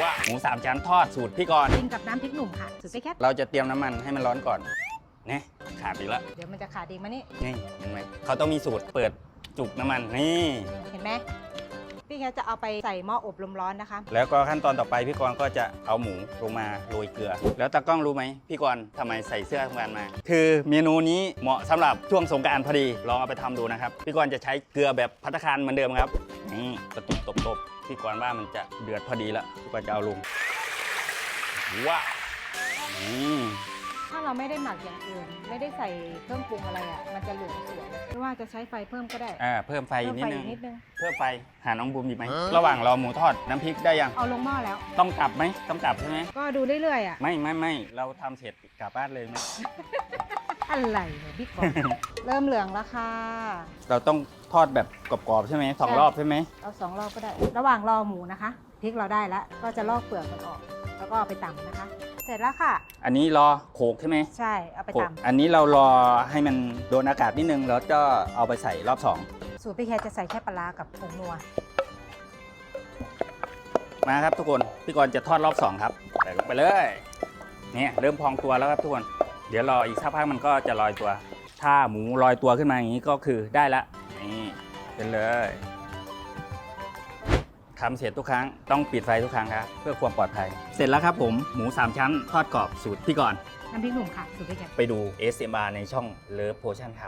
ว้าหมูสามชั้นทอดสูตรพี่กรณ์กินกับน้ำพริกหนุ่มค่ะสุดไปแค่เราจะเตรียมน้ำมันให้มันร้อนก่อนนี่ขาดอีกแล้วเดี๋ยวมันจะขาดอีกมานี่นี่เห็นไหมเขาต้องมีสูตรเปิดจุกน้ำมันนี่เห็นไหม พี่แกจะเอาไปใส่หม้ออบลมร้อนนะคะ แล้วก็ขั้นตอนต่อไปพี่กรณ์ก็จะเอาหมูลงมาโรยเกลือ แล้วตากล้องรู้ไหมพี่กรณ์ทำไมใส่เสื้อทำงานมา คือเมนูนี้เหมาะสำหรับช่วงสงกรารพอดีลองเอาไปทำดูนะครับ พี่กรณ์จะใช้เกลือแบบพัตตาคารเหมือนเดิมครับนี่กระตุกตบตบๆพี่กรณ์ว่ามันจะเดือดพอดีล้วพี่กรณ์จะเอาลงว้าวอืม ถ้าเราไม่ได้หมักอย่างอื่น ไม่ได้ใส่เครื่องปรุงอะไรอะมันจะเหลืองสวยหรือว่าจะใช้ไฟเพิ่มก็ได้ อ่าเพิ่มไฟเพิ่มนิดไฟนึอีงกนิดนึง เพิ่มไฟหาน้องบูมดีไหมระหว่างรอหมูทอดน้ำพริกได้ยัง เอาลงหม้อแล้ว ต้องกลับไหมต้องกลับใช่ไหมก็ดูเรื่อยๆอะ ไม่ไม่ไม่เราทำเสร็จกลับบ้านเลยไหม อะไรเนี่ยพี่กอนเริ่มเหลืองแล้วค่ะ เราต้องทอดแบบกรอบๆใช่ไหมสองใช่ รอบใช่ไหมเอาสองรอบก็ได้ ระหว่างรอหมูนะคะพริกเราได้แล้วก็จะลอกเปลือกมันออก แล้วก็เอาไปตำนะคะ เสร็จแล้วค่ะ อันนี้รอโขกใช่ไหมใช่เอาไปโขกตำอันนี้เรารอให้มันโดนอากาศนิดนึงแล้วก็เอาไปใส่รอบสองสูตรพี่แคจะใส่แค่ปลาร้ากับผงนัวมาครับทุกคนพี่กรณ์จะทอดรอบสองครับใส่ลงไปเลยเนี่ยเริ่มพองตัวแล้วครับทุกคน เดี๋ยวรออีกสักพักมันก็จะลอยตัว ถ้าหมูลอยตัวขึ้นมาอย่างนี้ก็คือได้ละนี่เป็นเลย ทำเสร็จทุกครั้งต้องปิดไฟทุกครั้งครับเพื่อความปลอดภัย เสร็จแล้วครับผมหมูสามชั้นทอดกรอบสูตรพี่กรณ์น้ำพริกหนุ่มค่ะสูตรพี่แคไปดู ASMR ในช่อง Love Potion ครับ